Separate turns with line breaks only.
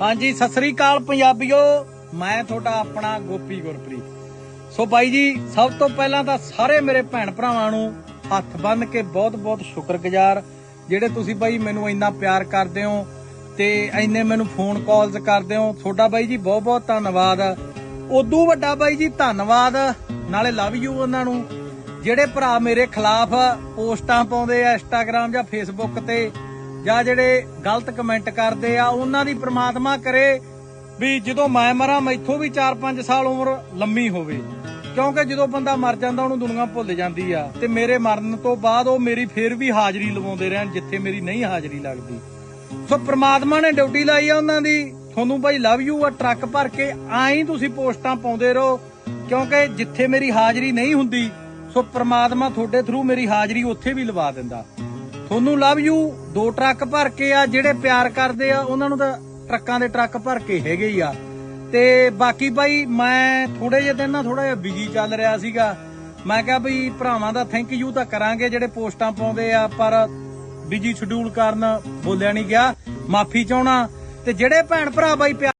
ਹਾਂਜੀ, ਸਤਿ ਸ੍ਰੀ ਅਕਾਲ ਪੰਜਾਬੀਓ। ਮੈਂ ਤੁਹਾਡਾ ਆਪਣਾ ਗੋਪੀ ਗੁਰਪ੍ਰੀਤ। ਸੋ ਬਾਈ ਜੀ, ਸਭ ਤੋਂ ਪਹਿਲਾਂ ਤਾਂ ਸਾਰੇ ਮੇਰੇ ਭੈਣ ਭਰਾਵਾਂ ਨੂੰ ਹੱਥ ਬੰਨ ਕੇ ਬਹੁਤ-ਬਹੁਤ ਸ਼ੁਕਰਗੁਜ਼ਾਰ, ਜਿਹੜੇ ਤੁਸੀਂ ਬਾਈ ਮੈਨੂੰ ਇੰਨਾ ਪਿਆਰ ਕਰਦੇ ਹੋ ਤੇ ਇੰਨੇ ਮੈਨੂੰ ਫੋਨ ਕਾਲਸ ਕਰਦੇ ਹੋ। ਤੁਹਾਡਾ ਬਾਈ ਜੀ ਬਹੁਤ-ਬਹੁਤ ਧੰਨਵਾਦ। ਉਦੋਂ ਵੱਡਾ ਬਾਈ ਜੀ, ਧੰਨਵਾਦ। ਨਾਲੇ ਲਵ ਯੂ ਉਹਨਾਂ ਨੂੰ। ਜਿਹੜੇ ਭਰਾ ਮੇਰੇ ਖਿਲਾਫ ਪੋਸਟਾਂ ਪਾਉਂਦੇ ਆ ਇੰਸਟਾਗ੍ਰam ਜਾਂ ਫੇਸਬੁੱਕ ਤੇ ਜਾਂ ਜਿਹੜੇ ਗਲਤ ਕਮੈਂਟ ਕਰਦੇ ਆ, ਉਹਨਾਂ ਦੀ ਪ੍ਰਮਾਤਮਾ ਕਰੇ ਵੀ ਜਦੋਂ ਮੈਂ ਮਰਾਂ, ਮੈਥੋਂ ਵੀ 4-5 ਸਾਲ ਉਮਰ ਲੰਮੀ ਹੋਵੇ। ਕਿਉਂਕਿ ਜਦੋਂ ਬੰਦਾ ਮਰ ਜਾਂਦਾ, ਉਹਨੂੰ ਦੁਨੀਆ ਭੁੱਲ ਜਾਂਦੀ ਆ। ਤੇ ਮੇਰੇ ਮਰਨ ਤੋਂ ਬਾਅਦ ਉਹ ਮੇਰੀ ਫੇਰ ਵੀ ਹਾਜ਼ਰੀ ਲਵਾਉਂਦੇ ਰਹਿਣ, ਜਿੱਥੇ ਮੇਰੀ ਨਹੀਂ ਹਾਜ਼ਰੀ ਲੱਗਦੀ। ਸੋ ਪ੍ਰਮਾਤਮਾ ਨੇ ਡਿਊਟੀ ਲਾਈ ਆ ਉਹਨਾਂ ਦੀ। ਤੁਹਾਨੂੰ ਭਾਈ ਲਵ ਯੂ ਆ, ਟਰੱਕ ਭਰ ਕੇ ਆਈ ਤੁਸੀਂ ਪੋਸਟਾਂ ਪਾਉਂਦੇ ਰਹੋ, ਕਿਉਂਕਿ ਜਿੱਥੇ ਮੇਰੀ ਹਾਜ਼ਰੀ ਨਹੀਂ ਹੁੰਦੀ, ਸੋ ਪ੍ਰਮਾਤਮਾ ਤੁਹਾਡੇ ਥਰੂ ਮੇਰੀ ਹਾਜ਼ਰੀ ਉੱਥੇ ਵੀ ਲਵਾ ਦਿੰਦਾ। ਤੁਹਾਨੂੰ ਲਵ ਯੂ ਦੋ ਟਰੱਕ ਭਰ ਕੇ ਆ, ਜਿਹੜੇ ਪਿਆਰ ਕਰਦੇ ਆ, ਉਹਨਾਂ ਨੂੰ ਤਾਂ ਟਰੱਕਾਂ ਦੇ ਟਰੱਕ ਭਰ ਕੇ ਹੈਗੇ ਹੀ ਆ। ਤੇ ਬਾਕੀ ਬਾਈ, ਮੈਂ ਥੋੜੇ ਜਿਹੇ ਦਿਨ ਨਾ ਥੋੜਾ ਜਿਹਾ ਬਿਜ਼ੀ ਚੱਲ ਰਿਹਾ ਸੀਗਾ। ਮੈਂ ਕਿਹਾ ਵੀ ਭਰਾਵਾਂ ਦਾ ਥੈਂਕ ਯੂ ਤਾਂ ਕਰਾਂਗੇ, ਜਿਹੜੇ ਪੋਸਟਾਂ ਪਾਉਂਦੇ ਆ, ਪਰ ਬਿਜ਼ੀ ਸ਼ਡਿਊਲ ਕਾਰਨ ਬੋਲਿਆ ਨਹੀਂ ਗਿਆ। ਮਾਫੀ ਚਾਹਣਾ ਤੇ ਜਿਹੜੇ ਭੈਣ ਭਰਾ ਬਾਈ ਪਿਆਰ